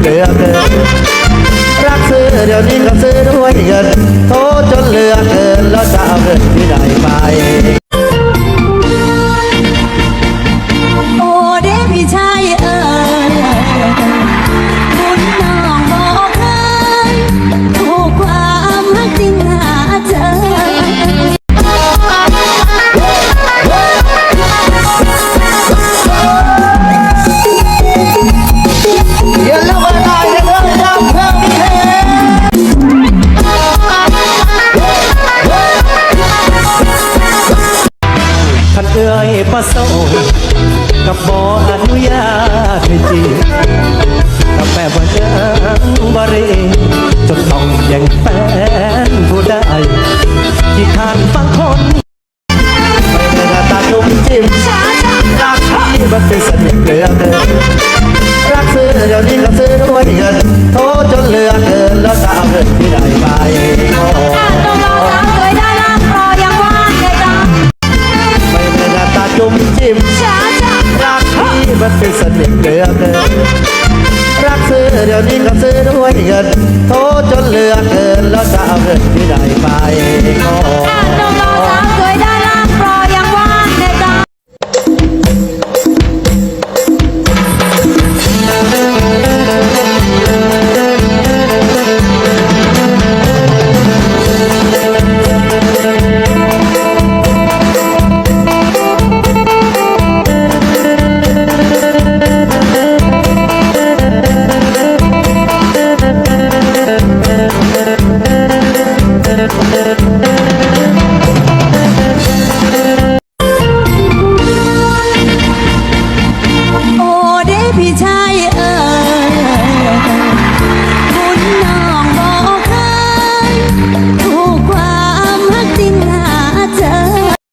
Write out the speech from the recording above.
เหลือเกินรักซื้อเดี๋ยวนี้ก็ซื้อด้วยเงินโทษจนเหลือเกินแล้วจะเอาเงินที่ไหนไป ยประสงค์กับบอนุญาตให้จีบกับแม่บ่เจิงบริจนต้องแย่งแฟนผู้ใดที่ทานฟังคนไม่ได้หน้าตานุ่มจิ้มช้าช้ารักที่มันเป็นเสน่ห์เหลือเกินรักซื้อเดี๋ยวนี้ก็ซื้อ มันเป็นเสน่ห์เหลือเกินรักซื้อเดี๋ยวนี้ก็ซื้อด้วยเงิน โทษจนเหลือเกินแล้วจะเอาเงินที่ไหนไปโเ